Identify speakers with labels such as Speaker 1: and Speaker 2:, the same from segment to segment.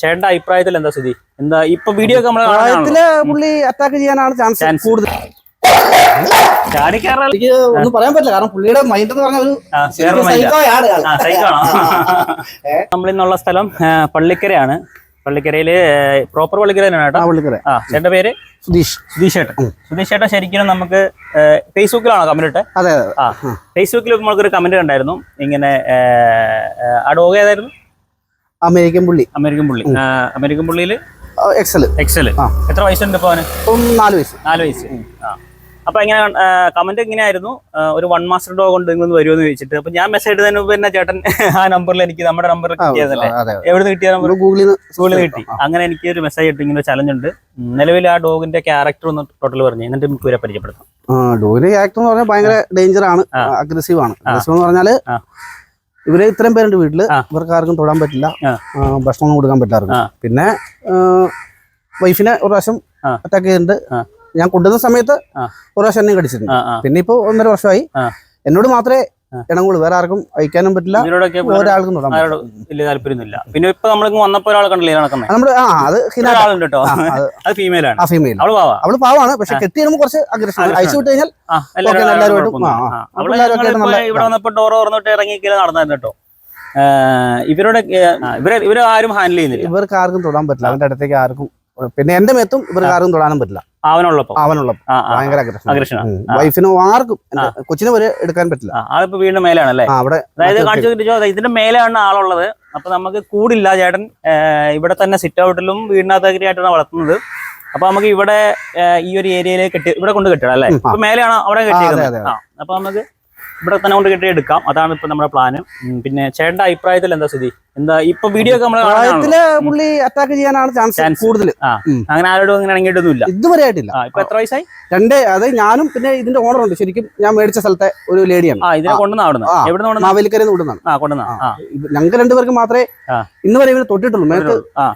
Speaker 1: ചേട്ടന്റെ അഭിപ്രായത്തിൽ എന്താ സ്ഥിതി? എന്താ ഇപ്പൊ വീഡിയോ ഒക്കെ
Speaker 2: പുള്ളി അറ്റാക്ക് ചെയ്യാനാണ് ചാൻസ് കൂടുതൽ. എനിക്ക് ഒന്നും പറയാൻ പറ്റില്ല. കാരണം പുള്ളിയുടെ മൈൻഡ് എന്ന് പറഞ്ഞ ഒരു
Speaker 1: നമ്മളിന്നുള്ള സ്ഥലം പള്ളിക്കരയാണ്. പള്ളിക്കരയിൽ പ്രോപ്പർ പള്ളിക്കര തന്നെയാണ്
Speaker 2: ആ
Speaker 1: കേട്ടോ
Speaker 2: പുള്ളിക്കരെ.
Speaker 1: ആ ചേട്ടന്റെ പേര്?
Speaker 2: സുധീഷ്.
Speaker 1: സുധീഷ് ഏട്ടൻ സുധീഷ് ഏട്ടൻ ശരിക്കും നമുക്ക് ഫേസ്ബുക്കിലാണോ കമന്റ് ഇട്ടെ
Speaker 2: അതെ
Speaker 1: ആ ഫേസ്ബുക്കിൽ നമുക്കൊരു കമന്റ് കണ്ടായിരുന്നു. ഇങ്ങനെ ആ ഏതായിരുന്നു?
Speaker 2: അമേരിക്കൻ പുള്ളി.
Speaker 1: അമേരിക്കൻ പുള്ളി. അമേരിക്കൻ പുള്ളിയിൽ
Speaker 2: എക്സൽ എക്സൽ
Speaker 1: എത്ര വയസ്സുണ്ട് ഇപ്പൊ അവന്?
Speaker 2: ഇപ്പം നാല് വയസ്സ്.
Speaker 1: നാല് വയസ്സ്. ആ. അപ്പൊ എങ്ങനെ കമന്റ് എങ്ങനെയായിരുന്നു? ഒരു വൺ മാസ്റ്റർ ഡോഗ് ഉണ്ട് നിങ്ങൾ വരുമെന്ന് ചോദിച്ചിട്ട്. അപ്പൊ ഞാൻ മെസ്സേജ് ഇടുന്നതിന് മുമ്പ് തന്നെ ചേട്ടൻ ആ നമ്പറിൽ എനിക്ക് നമ്മുടെ
Speaker 2: നമ്പർ
Speaker 1: കിട്ടിയതല്ലേ? എവിടെ നിന്ന് കിട്ടിയ നമ്പർ
Speaker 2: ഗൂഗിളിൽ നിന്ന്
Speaker 1: കിട്ടി. അങ്ങനെ എനിക്ക് ഒരു മെസ്സേജ് ഇട്ട്. ഇങ്ങനെ ചലഞ്ച് ഉണ്ട്. നിലവിൽ ആ ഡോഗിന്റെ ക്യാരക്ടർ ഒന്ന് ടോട്ടൽ പറഞ്ഞു. എന്നിട്ട് നമുക്ക് ഇവരെ പരിചയപ്പെടുത്താം
Speaker 2: ഡോഗിന്റെ ക്യാരക്ടർ എന്ന് പറഞ്ഞാൽ ഭയങ്കര ഡേഞ്ചർ ആണ്. അഗ്രസീവ് ആണ്. അഗ്രസീവ് എന്ന്
Speaker 1: പറഞ്ഞാൽ.
Speaker 2: ഇവർ ഇത്രയും പേരുണ്ട്
Speaker 1: വീട്ടിൽ.
Speaker 2: ഇവർക്ക് ആർക്കും തൊടാൻ പറ്റില്ല. ഭക്ഷണമൊന്നും കൊടുക്കാൻ
Speaker 1: പറ്റാറില്ല.
Speaker 2: പിന്നെ വൈഫിനെ ഒരു പ്രാവശ്യം. അറ്റാക്ക് ചെയ്തിട്ടുണ്ട്. ഞാൻ കൊണ്ടുവന്ന സമയത്ത്. ഒരു പ്രാവശ്യം എന്നെ കടിച്ചിട്ടുണ്ട്. പിന്നെ ഇപ്പൊ ഒന്നര വർഷമായി. എന്നോട് മാത്രമേ. ഇണങ്ങുള്ളൂ വേറെ ആർക്കും അയക്കാനും പറ്റില്ല. ഒരാൾക്കും തൊടാൻ
Speaker 1: വലിയ താല്പര്യമൊന്നുമില്ല. പിന്നെ ഇപ്പൊ നമ്മളിങ്ങ് വന്നപ്പോ ഒരാളെ കണ്ടില്ലേ? നടക്കുന്നത്
Speaker 2: അത് നമ്മുടെ ആ അത് ഹിനാട്ട.
Speaker 1: ഒരാളുണ്ട് കേട്ടോ.
Speaker 2: ആ, അത്
Speaker 1: അത് ഫീമെയിൽ ആണ്.
Speaker 2: ആ ഫീമെയിൽ
Speaker 1: അവൾ പാവാ.
Speaker 2: അവൾ പാവാണ്. പക്ഷെ കെട്ടി കഴിയുമ്പോൾ കുറച്ച് അഗ്രഷൻ അയച്ചു വിട്ട് കഴിഞ്ഞാൽ
Speaker 1: ഇവിടെ വന്നപ്പോ ഡോർ തുറന്നിട്ട് ഇറങ്ങിക്കൽ നടന്നായിരുന്നു കേട്ടോ. ഇവരുടെ ഇവരെ ഇവരെ ആരും ഹാൻഡിൽ ചെയ്യുന്നില്ല.
Speaker 2: ഇവർക്ക് ആർക്കും തൊടാൻ പറ്റില്ല. അവന്റെ അടുത്തേക്ക് ആർക്കും പിന്നെ എന്റെ മേത്തും ഇവർക്ക് ആർക്കും തൊടാനും പറ്റില്ല.
Speaker 1: അവനുള്ളപ്പോ?
Speaker 2: അവനുള്ള
Speaker 1: ആ, ആ,
Speaker 2: ഭയങ്കര.
Speaker 1: ആ.
Speaker 2: വൈഫിനോ ആർക്കും കൊച്ചിനെ വരെ എടുക്കാൻ പറ്റില്ല.
Speaker 1: ആ, ആളിപ്പോ വീണ്ടും മേലാണ് അല്ലേ
Speaker 2: ആ അവിടെ
Speaker 1: അതായത് കാണിച്ചു ഇതിന്റെ മേലാണ് ആളുള്ളത്. അപ്പൊ നമുക്ക് കൂടില്ല ചേട്ടൻ. ഇവിടെ തന്നെ സിറ്റ് ഔട്ടിലും വീടിനകത്തൊക്കെ ആയിട്ടാണ് വളർത്തുന്നത്. അപ്പൊ നമുക്ക് ഇവിടെ ഈ ഒരു ഏരിയയിലേക്ക് കെട്ടി ഇവിടെ കൊണ്ട് കെട്ടിടാം അല്ലേ. മേലെയാണ്? അവിടെ കെട്ടിയത് അപ്പൊ നമുക്ക് ഇവിടെ തന്നെ കൊണ്ട് കെട്ടി എടുക്കാം. അതാണ് ഇപ്പൊ നമ്മുടെ പ്ലാന് പിന്നെ ചേട്ടന്റെ അഭിപ്രായത്തിൽ എന്താ സ്ഥിതി? എന്താ ഇപ്പൊ വീഡിയോ ഒക്കെ
Speaker 2: പുള്ളി അറ്റാക്ക് ചെയ്യാനാണ് ചാൻസ്. കൂടുതൽ
Speaker 1: അങ്ങനെ ആരോടും അങ്ങനെ ഇറങ്ങിയിട്ടൊന്നുമില്ല
Speaker 2: ഇതുവരെ ആയിട്ടില്ല.
Speaker 1: ഇപ്പൊ എത്ര വയസ്സായി?
Speaker 2: രണ്ട് അത് ഞാനും പിന്നെ ഇതിന്റെ ഓണർ ഉണ്ട്. ശരിക്കും ഞാൻ മേടിച്ച സ്ഥലത്തെ ഒരു ലേഡിയാണ്.
Speaker 1: ആ ഇതിനെ
Speaker 2: ആ.
Speaker 1: കൊണ്ടുവന്ന എവിടെ നിന്ന്
Speaker 2: മാവേലിക്കരയിൽ വിടുന്നതാണ്
Speaker 1: ആ കൊണ്ടുവന്ന. ആ
Speaker 2: ഞങ്ങൾക്ക് രണ്ടുപേർക്ക് മാത്രമേ. ഇന്ന് വരെ ഇവർ തൊട്ടിട്ടുള്ളൂ. മേത്ത്
Speaker 1: ആ.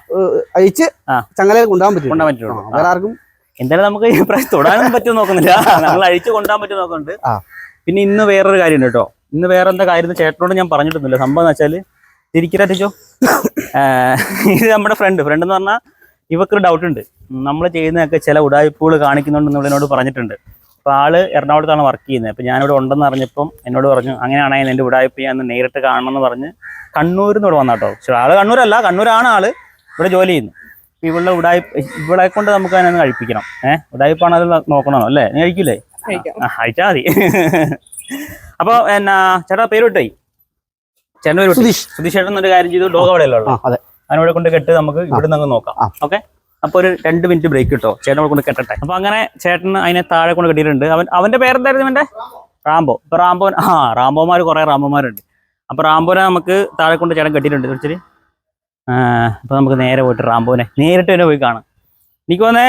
Speaker 2: ചങ്ങലയിൽ കൊണ്ടുപോകാൻ പറ്റും
Speaker 1: കൊണ്ടുപോകാൻ പറ്റുള്ളൂ.
Speaker 2: വേറെ ആർക്കും
Speaker 1: എന്തായാലും നമുക്ക് ഈ പ്രായം തൊടാനൊന്നും പറ്റും നോക്കുന്നില്ല. നമ്മൾ അഴിച്ചു കൊണ്ടുപോകാൻ പറ്റും നോക്കുന്നുണ്ട്. പിന്നെ ഇന്ന് വേറൊരു കാര്യം ഉണ്ട് കേട്ടോ. ഇന്ന് വേറെ എന്താ കാര്യം ചേട്ടനോട് ഞാൻ പറഞ്ഞിട്ടൊന്നുമില്ല. സംഭവം എന്ന് വെച്ചാൽ തിരിക്കരത്തിച്ചോ ഇത് നമ്മുടെ ഫ്രണ്ട് ഫ്രണ്ട് എന്ന് പറഞ്ഞാൽ ഇവക്കൊരു ഡൗട്ട് ഉണ്ട്. നമ്മൾ ചെയ്യുന്നതൊക്കെ ചില ഉടായ്പകൾ കാണിക്കുന്നുണ്ടെന്ന് എന്നോട് പറഞ്ഞിട്ടുണ്ട്. അപ്പോൾ ആൾ എറണാകുളത്താണ് വർക്ക് ചെയ്യുന്നത്. അപ്പോൾ ഞാനിവിടെ ഉണ്ടെന്ന് അറിഞ്ഞപ്പം എന്നോട് പറഞ്ഞു അങ്ങനെയാണെങ്കിൽ എന്റെ ഉടായ്പ ഞാൻ നേരിട്ട് കാണണം എന്ന് പറഞ്ഞ് കണ്ണൂരിൽ നിന്ന് ഇവിടെ വന്നാട്ടോ പക്ഷേ ആൾ കണ്ണൂരല്ല കണ്ണൂരാണ് ആൾ ഇവിടെ ജോലി ചെയ്യുന്നു അപ്പോൾ ഇവളുടെ ഉടായ്പ ഇവളെ കൊണ്ട് നമുക്ക് അതിനൊന്ന് കഴിപ്പിക്കണം. ഏഹ് ഉടായ്പാണ് അത് നോക്കണമല്ലോ അല്ലേ? നീ കഴിക്കില്ലേ കഴിച്ചാൽ മതി. അപ്പോൾ എന്നാ ചേട്ടാ പേര് വിട്ടേ ചേട്ടൻ പേര്
Speaker 2: സുധീഷ്.
Speaker 1: സുധീഷ് ചേട്ടൻ ഒരു കാര്യം ചെയ്തു ഡോഗ് അവിടെ
Speaker 2: അല്ലോ അതെ.
Speaker 1: അതിനോട് കൊണ്ട് കെട്ട് നമുക്ക് ഇവിടെ നിന്ന് നോക്കാം. ഓക്കെ? അപ്പൊ ഒരു രണ്ട് മിനിറ്റ് ബ്രേക്ക് കിട്ടോ ചേട്ടനോട് കൊണ്ട് കെട്ടട്ടെ. അപ്പൊ അങ്ങനെ ചേട്ടൻ അതിനെ താഴെ കൊണ്ട് കെട്ടിയിട്ടുണ്ട്. അവൻ അവന്റെ പേരെന്തായിരുന്നു അവന്റെ റാംബോ. ഇപ്പൊ റാംബോ ആ റാംബോമാർ കുറെ റാംബോമാരുണ്ട്. അപ്പൊ റാംബോനെ നമുക്ക് താഴെ കൊണ്ട് ചേട്ടൻ കെട്ടിയിട്ടുണ്ട്. തീർച്ചയായും അപ്പൊ നമുക്ക് നേരെ പോയിട്ട് റാംബോനെ നേരിട്ട് തന്നെ പോയി കാണാം. എനിക്ക് തോന്നേ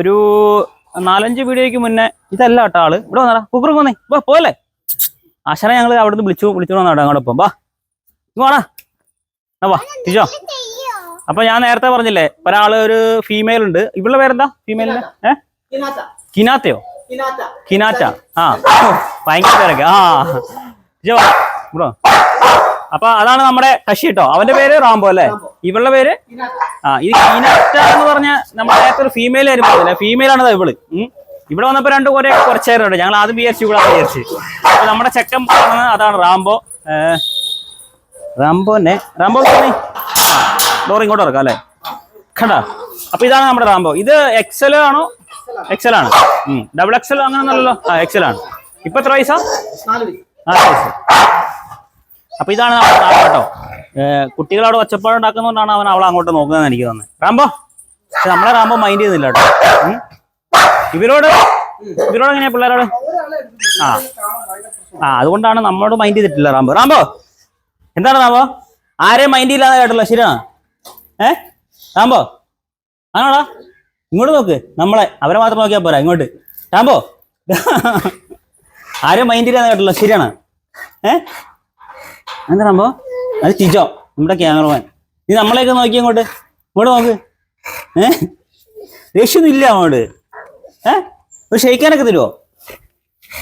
Speaker 1: ഒരു നാലഞ്ച് വീഡിയോയ്ക്ക് മുന്നേ ഇതല്ല കേട്ടോ ആൾ. ഇവിടെ വന്നാടാ. കുക്കറും വന്നേ. വാ പോലെ ആശാനെ ഞങ്ങൾ അവിടുന്ന് വിളിച്ചു വിളിച്ചു വന്നാട്ടോ അങ്ങോട്ട് ഇപ്പം വാ. വാടാ. വാ തിരിച്ചോ. അപ്പൊ ഞാൻ നേരത്തെ പറഞ്ഞില്ലേ ഒരാൾ ഒരു ഫീമെയിൽ ഉണ്ട്. ഇവളുടെ പേരെന്താ? ഫീമെയിലിന്റെ ഏ? കിനാത്തയോ? കിനാറ്റ ആ ഭയങ്കര പേരൊക്കെ. ആ. ഇവിടെ. അപ്പൊ അതാണ് നമ്മുടെ കശി കേട്ടോ അവന്റെ പേര് റാംബോ അല്ലേ? ഇവളുടെ പേര്? ആ ഇത് കീനാറ്റ എന്ന് പറഞ്ഞ നമ്മുടെ നേരത്തെ ഒരു ഫീമെയിൽ ആയിരുന്നു ഫീമെയിൽ ആണ് ഇവൾ. ഉം. ഇവിടെ വന്നപ്പോ രണ്ട് കുറെ കുറച്ചേരുണ്ട്. ഞങ്ങൾ ആദ്യം വിചാരിച്ചു ഇവിടെ വിചാരിച്ചു. അപ്പൊ നമ്മുടെ ചെക്കൻ പറഞ്ഞത് അതാണ് റാംബോ. റാംബോനെ? റാംബോ. ആ ഡോർ ഇങ്ങോട്ട് ഇറക്കാം അല്ലേ? കണ്ടാ? അപ്പൊ ഇതാണ് നമ്മുടെ റാംബോ. ഇത് എക്സൽ ആണോ? എക്സൽ ആണ്. ഡബിൾ എക്സൽ അങ്ങനെ ആ എക്സൽ ആണ്. ഇപ്പൊ എത്ര വയസ്സാ നാല് വയസ്സ് അപ്പൊ ഇതാണ് കേട്ടോ. അവിടെ ഒച്ചപ്പാട് ഉണ്ടാക്കുന്നതുകൊണ്ടാണ് അവൻ അവളെ അങ്ങോട്ട് നോക്കുന്നതെന്ന് എനിക്ക് തോന്നുന്നത്. റാംബോ. പക്ഷെ നമ്മളെ റാംബോ മൈൻഡ് ചെയ്യുന്നില്ല കേട്ടോ. ഇവരോട് ഇവരോട് എങ്ങനെയാ പിള്ളേരോട്? ആ. ആ അതുകൊണ്ടാണ് നമ്മളോട് മൈൻഡ് ചെയ്തിട്ടില്ല റാംബോ. റാംബോ എന്താണ് റാംബോ? ആരെയും മൈൻഡ് ഇല്ലാതെ കേട്ടല്ലോ ശരിയാണോ? ഏ? റാംബോ ആണോടാ? ഇങ്ങോട്ട് നോക്ക്. നമ്മളെ അവരെ മാത്രം നോക്കിയാൽ പോരാ ഇങ്ങോട്ട്. റാംബോ. ആരെയും മൈൻഡ് ഇല്ലാതെ കേട്ടല്ലോ ശരിയാണ്? ഏ? എന്താ സംഭവം? അത് ടിജോ നമ്മുടെ ക്യാമറമാൻ. നീ നമ്മളെയൊക്കെ നോക്കി അങ്ങോട്ട്. ഇങ്ങോട്ട് നോക്ക്. ഏ? ദേഷ്യമൊന്നും ഇല്ല അങ്ങോട്ട്. ഏ? ഒരു ഷെയ്ക്കാനൊക്കെ തരുമോ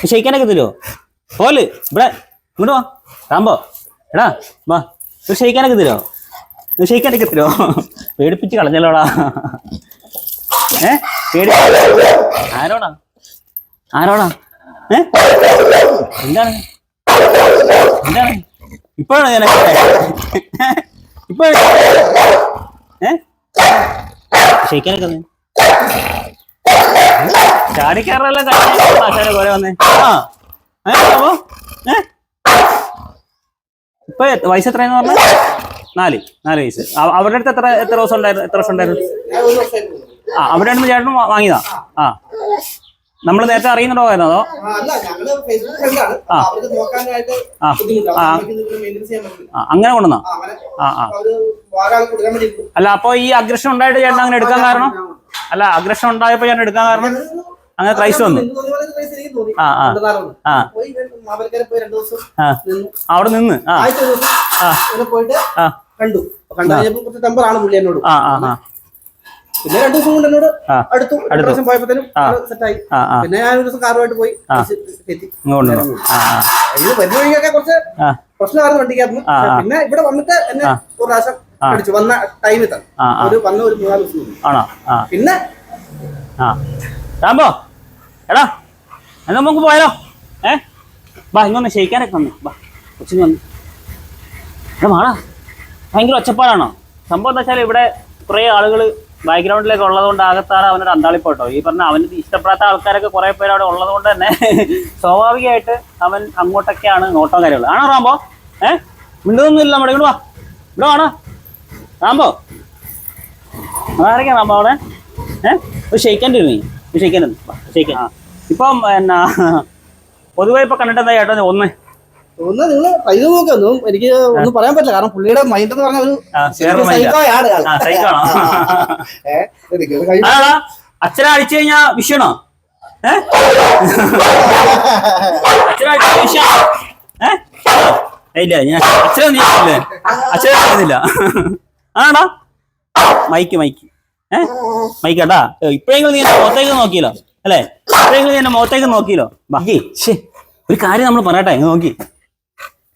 Speaker 1: ഷെയ്ക്കാനൊക്കെ തരുമോ പോൽ ഇവിടെ. ഇങ്ങോട്ട് വാ. റാംബോ എടാ വാ. ഒരു ഷെയ്ക്കാനൊക്കെ തരുമോ ഒരു ഷെയ്ക്കാനൊക്കെ തരുമോ പേടിപ്പിച്ച് കളഞ്ഞല്ലോടാ. ഏ? പേടി ആരോടാ? ആരോടാ? ഏ? എന്താണ്? എന്താണ്? ഇപ്പോഴാണ് ഞാൻ ഇപ്പോഴാണ് ഏ? ഷെയ്ക്കാനൊക്കെ ചാടിക്കാറെല്ലാം കഴിഞ്ഞ കുറെ വന്നേ. ആ. അപ്പോ? ഏ? ഇപ്പൊ എത്ര- വയസ്സ് എത്രയെന്ന് പറഞ്ഞ? നാല്. നാല് വയസ്സ്. അവരുടെ അടുത്ത് എത്ര എത്ര ദിവസം ഉണ്ടായിരുന്നു? എത്ര വർഷം ഉണ്ടായിരുന്നു. ആ അവിടെ ചേട്ടനും വാങ്ങിയതാ. ആ. നമ്മൾ നേരത്തെ അറിയുന്നുണ്ടോ
Speaker 2: ആ
Speaker 1: അങ്ങനെ കൊണ്ടുവന്നാ?
Speaker 2: ആ,
Speaker 1: ആ. അല്ല അപ്പൊ ഈ അഗ്രഷൻ ഉണ്ടായിട്ട് ചേട്ടൻ അങ്ങനെ എടുക്കാൻ കാരണം? അല്ല അഗ്രഷൻ ഉണ്ടായപ്പോ ചേട്ടൻ എടുക്കാൻ കാരണം? അങ്ങനെ ക്രൈസ്റ്റ് വന്നു. ആ, ആ. അവിടെ നിന്ന്. ആ. ആ.
Speaker 2: കണ്ടു. കണ്ടു കുറച്ച് ടെമ്പറാണ് പുള്ളി എന്നോട്.
Speaker 1: ആ ആ ആ.
Speaker 2: പിന്നെ രണ്ടു ദിവസം കൊണ്ട് എന്നോട്. അടുത്തു അടുത്ത. ദിവസം പോയപ്പോഴത്തേനും സെറ്റായി പിന്നെ ഞാൻ ഒരു ദിവസം കാറുമായിട്ട് പോയി എത്തി. ഇത് വരുന്ന വഴിയൊക്കെ കുറച്ച് പ്രശ്നമായിരുന്നു വണ്ടിക്കായിരുന്നു. പിന്നെ ഇവിടെ വന്നിട്ട് എന്നെ. ഒരു പ്രാവശ്യം. അടിച്ചു വന്ന ടൈമിൽ തന്നെ. ഒരു വന്ന ഒരു മൂന്നാൽ ദിവസം
Speaker 1: ആണോ?
Speaker 2: പിന്നെ
Speaker 1: ആ. രാമ്പോ എടാ എന്നാ നമുക്ക് പോയാലോ? ഏ? ബാ ഇങ്ങൊന്ന് ഷെയ്ക്കാനൊക്കെ വന്നു. ബാ കൊച്ചിന് വന്നു. എടാ മാടാ ഭയങ്കര ഒച്ചപ്പാടാണോ? സംഭവം എന്താ വെച്ചാൽ ഇവിടെ കുറേ ആളുകൾ ബാക്ക്ഗ്രൗണ്ടിലേക്ക് ഉള്ളതുകൊണ്ട് ആകത്താണ് അവനൊരു അന്താളിപ്പോട്ടോ. ഈ പറഞ്ഞ അവന് ഇഷ്ടപ്പെടാത്ത ആൾക്കാരൊക്കെ കുറേ പേര് അവിടെ ഉള്ളതുകൊണ്ട് തന്നെ സ്വാഭാവികമായിട്ട് അവൻ അങ്ങോട്ടൊക്കെയാണ് നോട്ടം കാര്യങ്ങൾ ആണോ റാമ്പോ ഏ? മിണ്ടൊന്നും ഇല്ല നമ്മുടെ ഇങ്ങോട്ട് വാ. ഇവിടെ ആണോ റാമ്പോ ആരൊക്കെയാ റാമ്പോ അവിടെ? ഏഹ് ഒരു ഷെയ്ക്കാൻ നീ ഒരു ഷെയ്ക്കാൻ ഷെയ്ക്കാൻ ഇപ്പം എന്നാ പൊതുവെ ഇപ്പൊ കണ്ടിട്ട് എന്താ ചേട്ടാ ഒന്ന്
Speaker 2: ഒന്ന് നിങ്ങൾ ട്രൈ ചെയ്ത് നോക്കുന്നു എനിക്ക് ഒന്നും പറയാൻ പറ്റില്ല. കാരണം പുള്ളിയുടെ മൈൻഡ് എന്ന് പറഞ്ഞ ഒരു
Speaker 1: അച്ഛനെ അടിച്ചു കഴിഞ്ഞാ വിഷയണോ ഇല്ല ഞാൻ അച്ഛനെ നീക്കില്ലേ അച്ഛനെ ചെയ്യുന്നില്ല ആണോ? Mic mic. ഏ? മൈക്ക് ഇപ്പഴെങ്കിലും ഇപ്പോഴെങ്കിലും നീ എന്റെ മുഖത്തേക്ക് നോക്കിയല്ലോ. അല്ലേ? ഇപ്പോഴെങ്കിലും നീ എന്റെ മുഖത്തേക്ക് നോക്കിയല്ലോ. ബാക്കി ഒരു കാര്യം നമ്മൾ പറയട്ടെ നോക്കി.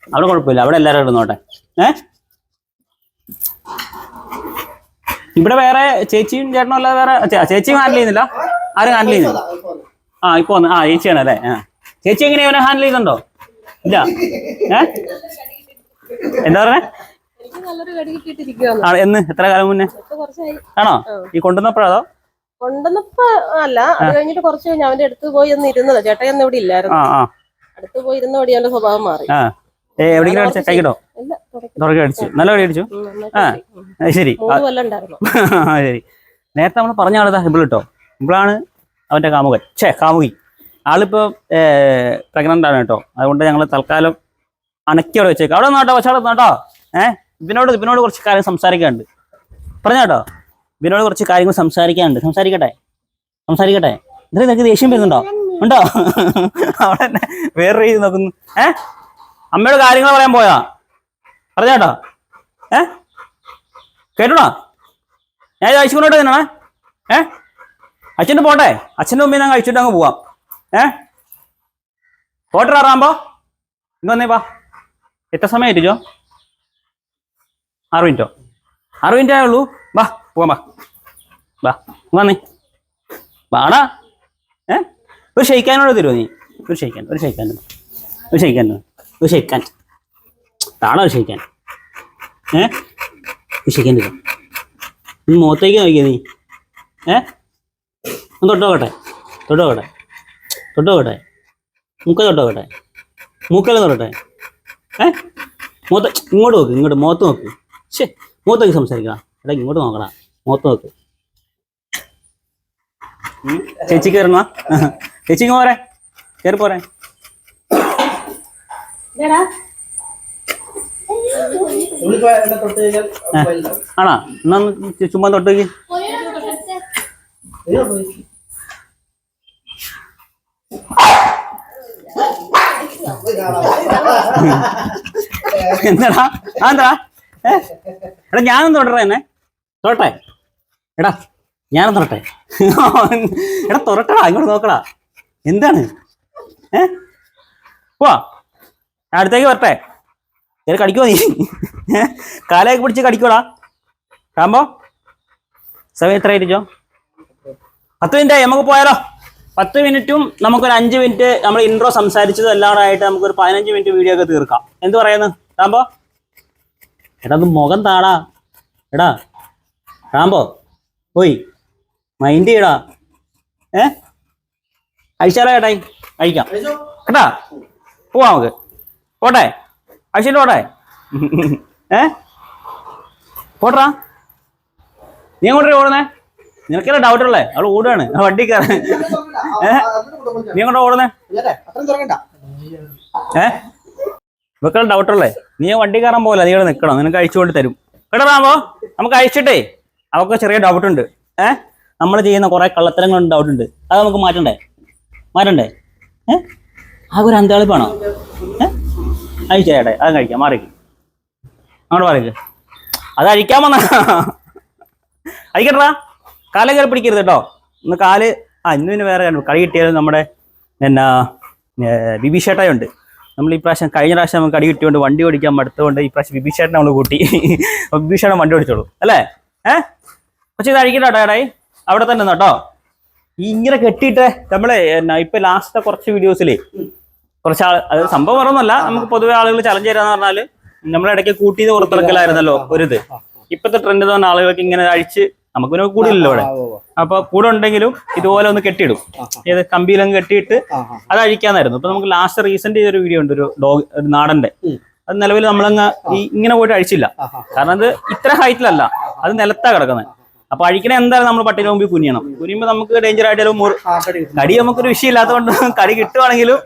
Speaker 1: അവിടെ കുഴപ്പമില്ല. അവിടെ എല്ലാവരും ഇടുന്നോട്ടെ ഏ? ഇവിടെ വേറെ ചേച്ചിയും ചേട്ടനും അല്ലാതെ വേറെ ചേച്ചിയും ഹാൻഡിൽ ചെയ്യുന്നില്ല? ആരും ഹാൻഡിൽ ചെയ്യുന്നില്ല? ആ ഇപ്പൊ വന്ന്. ആ ചേച്ചിയാണ് അല്ലേ? ആ. ചേച്ചി എങ്ങനെയാ ഇവനെ ഹാൻഡിൽ ചെയ്യുന്നുണ്ടോ? ഇല്ല. ഏ? എന്താ പറഞ്ഞേ? ആ എന്ന്? എത്ര കാലം മുന്നേ? ആണോ? ഈ കൊണ്ടുവന്നപ്പോഴോ
Speaker 3: കൊണ്ടുവന്നപ്പോ അല്ല അത് കഴിഞ്ഞിട്ട് കുറച്ച് കഴിഞ്ഞ് അവന്റെ അടുത്ത് പോയി ഒന്ന് ഇരുന്നത്. ചേട്ടയൊന്നും ഇവിടെ ഇല്ലായിരുന്നു. അടുത്ത് പോയി ഇരുന്നോടി അവന്റെ സ്വഭാവം മാറി.
Speaker 1: എവിടെയെങ്കിലും അടിച്ച കൈകിട്ടോ
Speaker 3: ഇല്ല തുടക്കം
Speaker 1: തുറക്കി അടിച്ചു. നല്ല വഴി അടിച്ചു.
Speaker 3: ഉം, നന്നായിട്ട്
Speaker 1: ആ.
Speaker 3: പോയി.
Speaker 1: ശരി.
Speaker 3: മൂന്ന് കൊല്ലം
Speaker 1: ആ, ശരി. നേരത്തെ നമ്മൾ പറഞ്ഞ ആളിതാ ഹിബിൾ കേട്ടോ ഹിബിളാണ് അവന്റെ കാമുകൻ. ഛേ കാമുകി. ആളിപ്പോ പ്രഗ്നന്റ് ആണ് കേട്ടോ. അതുകൊണ്ട് ഞങ്ങൾ തൽക്കാലം അനക്കിയോടെ വെച്ചേക്കാം. അവിടെ നോട്ടോ പക്ഷേ അവിടെ നോട്ടോ ഏഹ് ഇവനോട് ഇവനോട് കുറച്ച് കാര്യം സംസാരിക്കാനുണ്ട്. പറഞ്ഞോട്ടോ ഇവനോട് കുറച്ച് കാര്യങ്ങൾ സംസാരിക്കാനുണ്ട്. സംസാരിക്കട്ടെ? സംസാരിക്കട്ടെ? ഇത്രയും നിനക്ക് ദേഷ്യം വരുന്നുണ്ടോ? ഉണ്ടോ? അവിടെ തന്നെ വേറെ രീതി നോക്കുന്നു. ഏ? അമ്മയോട് കാര്യങ്ങൾ പറയാൻ പോയാ? പറഞ്ഞാട്ടാ. ഏ? കേട്ടോടാ? ഞാൻ ഇത് അയച്ചുകൊണ്ടോട്ടെ തന്നെയാണേ ഏ? അച്ഛന്റെ പോട്ടെ. അച്ഛന്റെ മുമ്പിൽ ഞാൻ കഴിച്ചിട്ട് അങ്ങ് പോവാം. ഏ? പോട്ടെ ആറാകുമ്പോ ഇന്ന് വന്നേ വാ. എത്ര സമയം ആയിട്ടോ ആറ് മിനിറ്റോ? ആറ് മിനിറ്റ് ആയുള്ളൂ. വാ പോവാം വാ. വാ വന്നേ. വാടാ. ഏ? ഒരു ഷെയ്ക്കാനോട് തരുമോ നീ? ഒരു ഷെയ്ക്കാൻ ഒരു ഷെയ്ക്കാൻ ഒരു ഷെയ്ക്കാൻ ഷെയ്ക്കാൻ ഒരു ഷെയ്ക്കാൻ ഏ? ഷെയ്ക്കാൻ നീ മുഖത്തേക്ക് നോക്കിയ നീ. ഏ? ഒന്ന് തൊട്ടോക്കട്ടെ തൊട്ടോക്കട്ടെ തൊട്ടോക്കട്ടെ മുക്ക തൊട്ടോക്കട്ടെ മൂക്കല തൊടട്ടെ. ഏ? മുഖത്ത് ഇങ്ങോട്ട് നോക്ക് ഇങ്ങോട്ട് മുഖത്ത് നോക്ക്. ശേ മുഖത്തേക്ക് സംസാരിക്കണം. എടാ ഇങ്ങോട്ട് നോക്കടാ. മുഖത്ത് നോക്ക്. ഉം. ചേച്ചി കയറുന്ന ചേച്ചിക്ക് പോരെ. കയറി പോരെ
Speaker 2: പുള്ളിപ്പോ എന്നെ തൊട്ട് കഴിഞ്ഞാൽ വലുതാവും.
Speaker 1: ആണോ? എന്നാ ചുമ്മാ തൊട്ടേക്ക്. എന്താടാ? എന്താ ഏ? എടാ ഞാനും തൊടട്ടെ എന്നെ. തൊട്ടെ എടാ ഞാനും തൊട്ടെ എടാ തുറക്കടാ ഇങ്ങോട്ട് നോക്കടാ. എന്താണ്? ഏ? പോവാ. ഞാൻ അടുത്തേക്ക് വരട്ടെ. ഞാൻ കടിക്കുമോ നീ? കാലയൊക്കെ പിടിച്ച് കടിക്കോടാ കാണുമ്പോ സമയം എത്ര ആയിരിക്കോ പത്ത് മിനിറ്റ് നമുക്ക് പോയാലോ. പത്ത് മിനിറ്റും നമുക്കൊരു അഞ്ച് മിനിറ്റ് നമ്മൾ ഇൻട്രോ സംസാരിച്ചത് എല്ലാം കൂടെ ആയിട്ട് നമുക്കൊരു പതിനഞ്ച് മിനിറ്റ് വീഡിയോ ഒക്കെ തീർക്കാം. എന്ത് പറയുന്നു? റാംബോ എടാ അത് മുഖം താടാ. എടാ റാംബോ ഓയ് മൈൻഡ് ചെയ്യടാ. ഏ? അഴിച്ചാലോ ചേട്ടായി അഴിക്കാം കേട്ടാ? പോവാ നമുക്ക്. പോട്ടെ? അശ്വിൻ പോട്ടെ? ഏ? പോട്ടാ നീ അങ്ങോട്ട് ഓടുന്നേ? നിനക്കല്ല ഡൗട്ട് ഉള്ളേ? അവൾ ഓടുകയാണ് വണ്ടി കയറ നീ അങ്ങോട്ട് ഓടുന്നേ? ഏ? ഇവക്കുള്ള ഡൗട്ട് ഉള്ളേ? നീ വണ്ടി കയറാൻ പോലെ നീ ഇവിടെ നിനക്ക് അഴിച്ചുകൊണ്ട് തരും. കേട്ടോ നമുക്ക് അഴിച്ചിട്ടേ. അവക്ക് ചെറിയ ഡൗട്ട് ഉണ്ട്. ഏ? നമ്മൾ ചെയ്യുന്ന കുറെ കള്ളത്തരങ്ങളുണ്ട് ഡൗട്ട് ഉണ്ട്. അത് നമുക്ക് മാറ്റണ്ടേ? മാറ്റണ്ടേ? ഏ? ആകെ ഒരു അന്താളിപ്പാണോ ഏ? അഴിച്ചേട്ടെ അത് കഴിക്കാം മാറിക്ക് അങ്ങോട്ട് മാറിക്ക് അത് അഴിക്കാൻ വന്ന. അഴിക്കട്ടാ കാല കയറി പിടിക്കരുത് കേട്ടോ. ഇന്ന് കാൽ ആ ഇന്ന് പിന്നെ വേറെ കളി കിട്ടിയത് നമ്മുടെ എന്നാ ബിബിഷേട്ടായുണ്ട് നമ്മൾ ഈ പ്രാവശ്യം കഴിഞ്ഞ പ്രാവശ്യം നമുക്ക് അടി കിട്ടിയോണ്ട് വണ്ടി ഓടിക്കാൻ മടുത്തുകൊണ്ട് ഈ പ്രാവശ്യം ബിബിഷേട്ടനെ നമ്മൾ കൂട്ടി. ബിബിഷേട്ടൻ വണ്ടി ഓടിച്ചോളൂ. അല്ലേ? ഏ? പക്ഷെ ഇത് അഴിക്കട്ടോ ഏടായി അവിടെ തന്നെ കേട്ടോ. ഈ ഇങ്ങനെ കെട്ടിയിട്ട് നമ്മളെ എന്നാ ഇപ്പൊ ലാസ്റ്റത്തെ കുറച്ച് വീഡിയോസിലേ കുറച്ച് ആൾ അത് സംഭവം പറഞ്ഞല്ല നമുക്ക് പൊതുവെ ആളുകൾ ചലഞ്ച് തരാന്ന് പറഞ്ഞാൽ നമ്മളെ ഇടയ്ക്ക് കൂട്ടിയത് പുറത്തിറക്കലായിരുന്നല്ലോ ഒരു ഇത്. ഇപ്പത്തെ ട്രെൻഡ് എന്ന് പറഞ്ഞ ആളുകൾക്ക് ഇങ്ങനെ അഴിച്ച് നമുക്ക് പിന്നെ കൂടില്ലല്ലോ ഇവിടെ. അപ്പൊ കൂടെ ഉണ്ടെങ്കിലും ഇതുപോലെ ഒന്ന് കെട്ടിയിടും. ഏത് കമ്പിയിലൊന്ന് കെട്ടിയിട്ട് അത് അഴിക്കാന്നായിരുന്നു. ഇപ്പൊ നമുക്ക് ലാസ്റ്റ് റീസെന്റ് ചെയ്തൊരു വീഡിയോ ഉണ്ട് ഒരു ഡോഗ് ഒരു നാടന്റെ. അത് നിലവിൽ നമ്മളങ്ങ് ഈ ഇങ്ങനെ പോയിട്ട് അഴിച്ചില്ല. കാരണം അത് ഇത്ര ഹൈറ്റിലല്ല അത് നിലത്താ കിടക്കുന്നത് അപ്പൊ അഴിക്കണ എന്തായാലും നമ്മൾ പട്ടിന് മുമ്പിൽ കുനിയണം. കുനിയുമ്പോൾ നമുക്ക് ഡേഞ്ചർ ആയിട്ട് കടി നമുക്കൊരു വിഷയമില്ലാത്തതുകൊണ്ട് കടി കിട്ടുവാണെങ്കിലും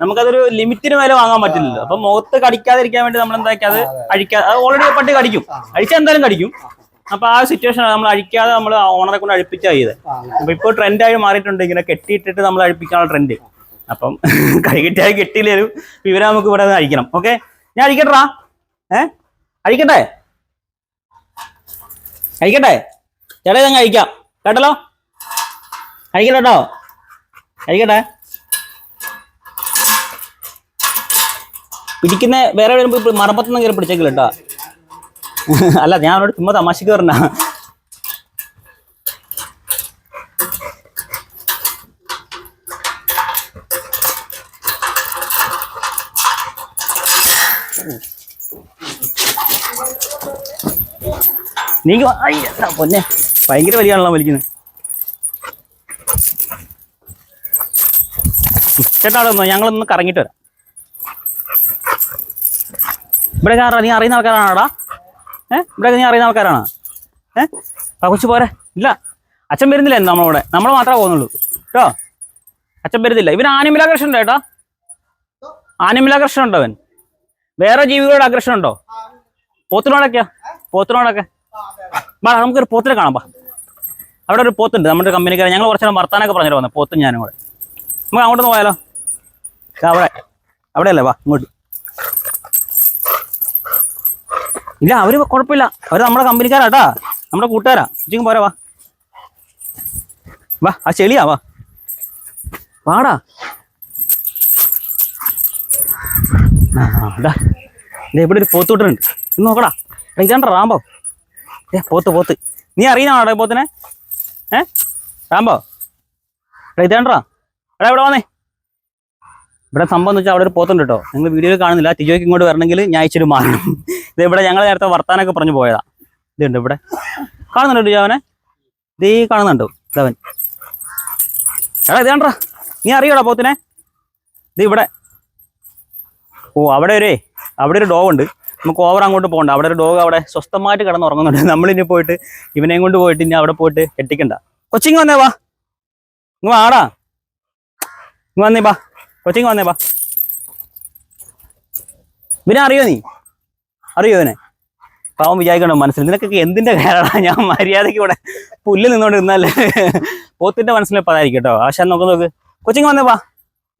Speaker 1: നമുക്കതൊരു ലിമിറ്റിന് മേലെ വാങ്ങാൻ പറ്റില്ലല്ലോ. അപ്പൊ മുഖത്ത് കടിക്കാതിരിക്കാൻ വേണ്ടി നമ്മൾ എന്താക്കി അത് അഴിക്കാ അത് ഓൾറെഡി പട്ടി കടിക്കും. അഴിച്ചാൽ എന്തായാലും കടിക്കും. അപ്പൊ ആ സിറ്റുവേഷൻ നമ്മൾ അഴിക്കാതെ നമ്മൾ ഓണറെ കൊണ്ട് അഴിപ്പിച്ചാ ചെയ്ത്. അപ്പൊ ഇപ്പോൾ ട്രെൻഡായി മാറിയിട്ടുണ്ട്. ഇങ്ങനെ കെട്ടിയിട്ടിട്ട് നമ്മൾ അഴിപ്പിക്കാനുള്ള ട്രെൻഡ് അപ്പം കൈ കിട്ടിയാൽ കിട്ടിയില്ലേലും ഇവരെ നമുക്ക് ഇവിടെ നിന്ന് അഴിക്കണം. ഓക്കെ ഞാൻ അഴിക്കട്ടാ ഏ? അഴിക്കട്ടെ? അഴിക്കട്ടെ? ചേട്ടാ ഞങ്ങൾ അഴിക്കാം. കേട്ടല്ലോ? അഴിക്കട്ടെ കേട്ടോ? അഴിക്കട്ടെ? പിടിക്കുന്ന വേറെ വരുമ്പോൾ ഇപ്പോൾ മറമ്പത്തുനിന്ന് കയറി പിടിച്ചേക്കില്ല കേട്ടോ അല്ല ഞാൻ അവരോട് ചുമ്മാ തമാശക്ക് പറഞ്ഞ നീ ഇങ്ങ് വാ. ഐ, എന്താ പൊന്നെ? ഭയങ്കര വലിയാണല്ലോ വലിക്കുന്നത്. ചേട്ടാ അവിടെ നിന്നോ ഞങ്ങളൊന്ന് കറങ്ങിയിട്ട് വരാം. ഇവിടെ ആരാ നീ അറിയുന്ന ആൾക്കാരാണോടാ? ഏ? ഇവിടെ നീ അറിയുന്ന ആൾക്കാരാണോ? ഏ? ആ കൊച്ചു പോരെ. ഇല്ല. അച്ഛൻ വരുന്നില്ല നമ്മളവിടെ. നമ്മൾ മാത്രമേ പോകുന്നുള്ളൂ. കേട്ടോ? അച്ഛൻ വരുന്നില്ല. ഇവൻ ആനിമൽ ആകർഷണം ഉണ്ടോ ഏട്ടാ? ആനിമൽ അഗ്രഷൻ ഉണ്ടോ അവൻ? വേറെ ജീവികളുടെ ആകർഷണം ഉണ്ടോ പോത്തിനോടൊക്കെയാ? പോത്തിനോടൊക്കെ. നമുക്കൊരു പോത്തിനെ കാണാം ബാ അവിടെ ഒരു പോത്തുണ്ട്. നമ്മുടെ കമ്പനിക്കാരൻ. ഞങ്ങൾ കുറച്ച് നേരം വർത്താനൊക്കെ പറഞ്ഞിട്ട് വന്നത്. പോത്തും ഞാനും കൂടെ. നമുക്ക് അങ്ങോട്ടൊന്ന് പോയാലോ? അവിടെ. അവിടെയല്ലേ? വാ ഇങ്ങോട്ട്. ഇല്ല അവർ കുഴപ്പമില്ല അവർ നമ്മുടെ കമ്പനിക്കാരാട്ടാ നമ്മുടെ കൂട്ടുകാരാ. ഉച്ചയ്ക്കും പോരാ വാ. വാ ആ ചെളിയാ വാ. വാടാ. ആ ആ, ദാ ദേ ഇവിടെ ഒരു പോത്തൂട്ടുണ്ട് ഇന്ന് നോക്കടാ. ഇതാണ്ടാ റാമ്പോ ഏ പോത്ത് പോത്ത്. നീ അറിയുന്നാണോ പോത്തിനെ? ഏ? റാമ്പോ എടാ എടാ ഇവിടെ വന്നേ. ഇവിടെ സംഭവം എന്ന് വെച്ചാൽ അവിടെ ഒരു പോത്തുണ്ട് കേട്ടോ നിങ്ങൾ വീഡിയോയിൽ കാണുന്നില്ല. തിജോയ്ക്ക് ഇങ്ങോട്ട് വരണമെങ്കിൽ ഞാൻ ഇച്ചിരി മാറണം. ഇത് ഇവിടെ ഞങ്ങൾ നേരത്തെ വർത്താനൊക്കെ പറഞ്ഞു പോയതാ. ഇതുണ്ട് ഇവിടെ. കാണുന്നുണ്ടോ അവനെ? ഈ കാണുന്നുണ്ട് ഇതവൻ. എടാ ഇത് നീ അറിയോടാ പോത്തിനെ? ഇത് ഇവിടെ. ഓ അവിടെ ഒരു അവിടെ ഒരു ഡോഗ് ഉണ്ട്. നമുക്ക് ഓവർ അങ്ങോട്ട് പോകണ്ട. അവിടെ ഒരു ഡോഗ് അവിടെ സ്വസ്ഥമായിട്ട് കിടന്ന് ഉറങ്ങുന്നുണ്ട് നമ്മളിനി പോയിട്ട് ഇവനെയും കൊണ്ട് പോയിട്ട് ഇനി അവിടെ പോയിട്ട് കെട്ടിക്കണ്ട കൊച്ചിങ് വന്നേ വാ. ഇങ്ങ് വാടാ ഇങ്ങ് വന്നേ വാ. കൊച്ചിങ് വന്നേ വാ. ഇവനെ അറിയോ നീ? അറിയോ അവനെ? പാവം വിചാരിക്കണോ മനസ്സിൽ നിനക്കൊക്കെ എന്തിന്റെ കാരണം ഞാൻ മര്യാദയ്ക്ക് ഇവിടെ പുല്ല് നിന്നോണ്ട് നിന്നല്ലേ പോത്തിന്റെ മനസ്സിൽ പതായിരിക്കും കേട്ടോ ആശാൻ നോക്ക് നോക്ക്. കൊച്ചിങ് വന്നേ വാ.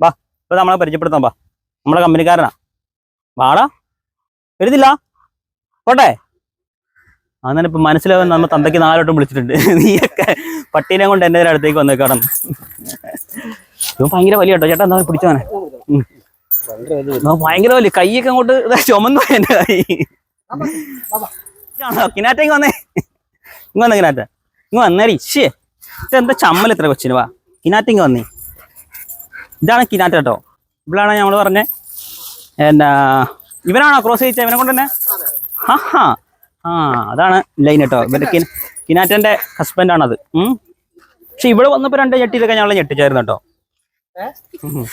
Speaker 1: വാ ഇപ്പൊ നമ്മളെ പരിചയപ്പെടുത്താം വാ. നമ്മളെ കമ്പനിക്കാരനാ. വാടാ. വരുന്നില്ല. പോട്ടെ. അങ്ങനെ ഇപ്പൊ മനസ്സിലാവാൻ നമ്മൾ തന്തയ്ക്ക് നാലോട്ടം വിളിച്ചിട്ടുണ്ട്. നീയൊക്കെ പട്ടീനെ കൊണ്ട് എന്റെ അടുത്തേക്ക് വന്നേക്കാടം ഇവൻ ഭയങ്കര വലിയ കേട്ടോ ചേട്ടാ എന്താ പിടിച്ചവനെ ഭയങ്കര വലിയ കൈയൊക്കെ അങ്ങോട്ട് ചുമന്നു എന്റെ കൈ. കിനാറ്റേക്ക് വന്നേ. ഇങ്ങ് വന്ന കിനാറ്റ. ഇങ്ങ് വന്നേരി എന്താ ഇതെന്താ ചമ്മൽ എത്ര കൊച്ചിന്? വാ. കിനാറ്റ ഇങ്ങ് വന്നേ. ഇതാണ് കിനാറ്റ കേട്ടോ. ഇവളാണ് നമ്മൾ പറഞ്ഞേ. എന്നാ ഇവനാണോ ക്രോസ് ചെയ്യിച്ച? ഇവനെ കൊണ്ട് തന്നെ ഹാ ഹാ ആ അതാണ് ലൈൻ കേട്ടോ. ഇവന്റെ കിന കിനാറ്റന്റെ ഹസ്ബൻഡ് ആണത്. ഉം. പക്ഷെ ഇവിടെ വന്നപ്പോ രണ്ട് ഞെട്ടിയിലൊക്കെ ഞങ്ങളെ ഞെട്ടിച്ചായിരുന്നു കേട്ടോ. ഉം.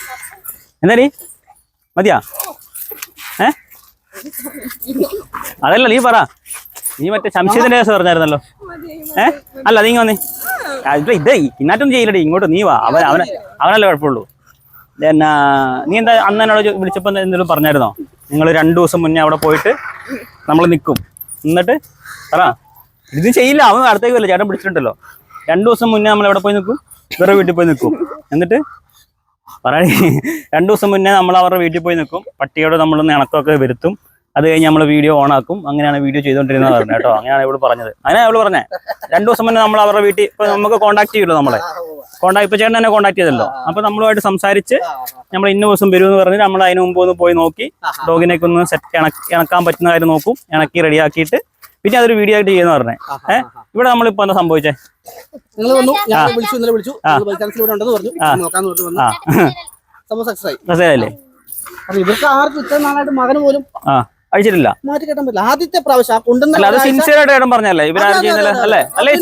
Speaker 1: മതിയാ? ഏ? അതല്ല നീ പറ. നീ മറ്റേ ശംശീദിന്റെ കേസ് പറഞ്ഞായിരുന്നല്ലോ. ഏ? അല്ല നീ വന്നേ. ഇത് ഇന്നാറ്റൊന്നും ചെയ്യില്ലടി. ഇങ്ങോട്ട് നീ വാ. അവൻ അവനെ അവനല്ലേ കുഴപ്പമുള്ളൂ. എന്നാ നീ എന്താ അന്ന് എന്നോട് ചോ- വിളിച്ചപ്പോ എന്തെങ്കിലും പറഞ്ഞായിരുന്നോ? നിങ്ങൾ രണ്ടു ദിവസം മുന്നേ അവിടെ പോയിട്ട് നമ്മൾ നിൽക്കും എന്നിട്ട് പറ. ഇത് ചെയ്യില്ല. അവൻ അടുത്തേക്ക് വല്ല ചേട്ടൻ പിടിച്ചിട്ടുണ്ടല്ലോ. രണ്ടു ദിവസം മുന്നേ നമ്മൾ എവിടെ പോയി നിൽക്കും? വേറെ വീട്ടിൽ പോയി നിൽക്കും. എന്നിട്ട് പറയണേ രണ്ടു ദിവസം മുന്നേ നമ്മൾ അവരുടെ വീട്ടിൽ പോയി നിൽക്കും. പട്ടിയോട് നമ്മൾ ഇണക്കമൊക്കെ വരുത്തും. അത് കഴിഞ്ഞ് നമ്മൾ വീഡിയോ ഓൺ ആക്കും. അങ്ങനെയാണ് വീഡിയോ ചെയ്തുകൊണ്ടിരുന്നത് പറഞ്ഞു കേട്ടോ. അങ്ങനെയാണ് ഇവൾ പറഞ്ഞത്. അങ്ങനെ അവൾ പറഞ്ഞേ. രണ്ടു ദിവസം മുന്നേ നമ്മൾ അവരുടെ വീട്ടിൽ ഇപ്പൊ നമുക്ക് കോൺടാക്ട് ചെയ്യുമല്ലോ നമ്മളെ? കോൺടാക്ട് ഇപ്പൊ ചേട്ടൻ തന്നെ കോൺടാക്ട് ചെയ്തല്ലോ. അപ്പൊ നമ്മളുമായിട്ട് സംസാരിച്ച് നമ്മൾ ഇന്ന ദിവസം വരും എന്ന് പറഞ്ഞ് നമ്മൾ അതിന് മുമ്പ് ഒന്ന് പോയി നോക്കി. ഡോഗിനേക്കൊന്ന് സെറ്റ് ഇണക്കാൻ പറ്റുന്ന കാര്യം നോക്കും. ഇണക്കി റെഡിയാക്കിയിട്ട് പിന്നെ അതൊരു വീഡിയോ ആയിട്ട് ചെയ്യുന്ന പറഞ്ഞേ. ഏഹ് ഇവിടെ നമ്മൾ നമ്മളിപ്പോ എന്താ സംഭവിച്ചേ?
Speaker 2: നിങ്ങൾ വന്നു. ഞാൻ വിളിച്ചു ഇന്നലെ വിളിച്ചു. ബൈ ചാൻസ് ഇവിടെ ഉണ്ടെന്ന് പറഞ്ഞു. നോക്കാന്ന് പറഞ്ഞു വന്നു. സംഭവം സക്സസ് ആയി.
Speaker 1: മനസ്സിലായില്ലേ
Speaker 2: അപ്പൊ ഇവർക്ക് ആർക്കും ഇത്ര നാളായിട്ട് മകന് പോലും മാറ്റി കെട്ടാൻ പറ്റില്ല. ആദ്യത്തെ പ്രാവശ്യം ആ കൊണ്ടുവന്ന
Speaker 1: അത്
Speaker 2: ഒരാഴ്ച-
Speaker 1: സിൻസിയർ ആയിട്ട് പറഞ്ഞല്ലേ ഇവരാരും ചെയ്യുന്നില്ല അല്ലേ അല്ലേ.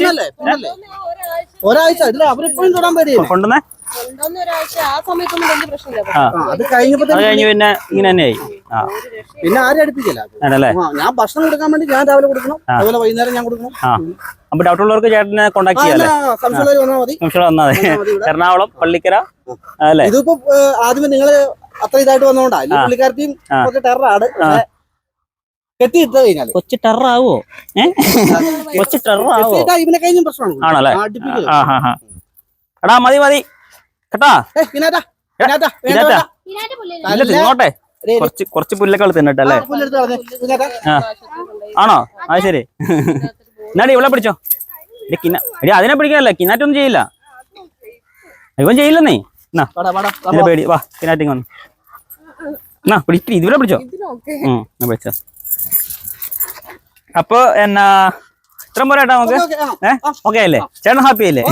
Speaker 2: ഒരാഴ്ച ഇതിൽ അവരിപ്പോഴും തൊടാൻ പേടിയില്ല?
Speaker 1: കൊണ്ടുവന്നേ?
Speaker 3: ആ സമയത്തൊന്നും വലിയ പ്രശ്നമില്ല.
Speaker 1: ആ.
Speaker 2: ആ, അത് കഴിഞ്ഞപ്പോ
Speaker 1: അത് കഴിഞ്ഞ് പിന്നെ ഇങ്ങനെ തന്നെയായി ആ.
Speaker 2: പിന്നെ ആരും അടുപ്പിക്കില്ല
Speaker 1: ആണല്ലേ?
Speaker 2: ആ, ഞാൻ ഭക്ഷണം കൊടുക്കാൻ വേണ്ടി ഞാൻ രാവിലെ കൊടുക്കണം. അതുപോലെ വൈകുന്നേരം ഞാൻ കൊടുക്കണം.
Speaker 1: ആ. അപ്പൊ ഡൗട്ട് ഉള്ളവർക്ക് ചേട്ടനെ
Speaker 2: ആ,
Speaker 1: ചെയ്യാല്ലേ
Speaker 2: വന്നാൽ മതി.
Speaker 1: നിമിഷം വന്നാ മതി.
Speaker 2: വന്നാൽ മതി ഇവിടെ.
Speaker 1: എറണാകുളം പള്ളിക്കര അല്ലേ?
Speaker 2: ഇതിപ്പോ ഏ, ആദ്യമേ നിങ്ങൾ അത്ര ഇതായിട്ട് വന്നോണ്ടാ. ഈ പുള്ളിക്കാരത്തെയും കുറച്ച് ടെററാണ്. കെട്ടിയിട്ട് കഴിഞ്ഞാൽ.
Speaker 1: കൊച്ചു ടെററാവോ? ഏ? കൊച്ചു ടെററാവോ?
Speaker 2: കെട്ടിയിട്ടാ ഇവനെ കഴിഞ്ഞും പ്രശ്നമാണ്.
Speaker 1: ആണല്ലേ?
Speaker 2: ആ, അടുപ്പിക്കില്ല.
Speaker 1: ആ. ഹാ ഹാ എടാ മതി മതി. കേട്ടാ. കുറച്ച് കുറച്ച് പുല്ലക്കൾ തിന്നട്ടല്ലേ? ആണോ? അത് ശരി. എന്നാടി ഇവിടെ പിടിച്ചോ? എടി അതിനെ പിടിക്കാനല്ല? കിന്നാറ്റൊന്നും ചെയ്യില്ല. ഇവൻ ചെയ്യില്ലെന്നേ എന്നാ. പേടി. വാ കിനാറ്റിങ് വന്നു. എന്നാ പിടിക്ക്. ഇതിവിടെ പിടിച്ചോ? ഉം പിടിച്ചോ അപ്പൊ എന്നാ ഇത്രയും പോരാട്ടാ നമുക്ക്? ഏഹ് ഓക്കെ അല്ലേ? ചേട്ടൻ ഹാപ്പി അല്ലേ.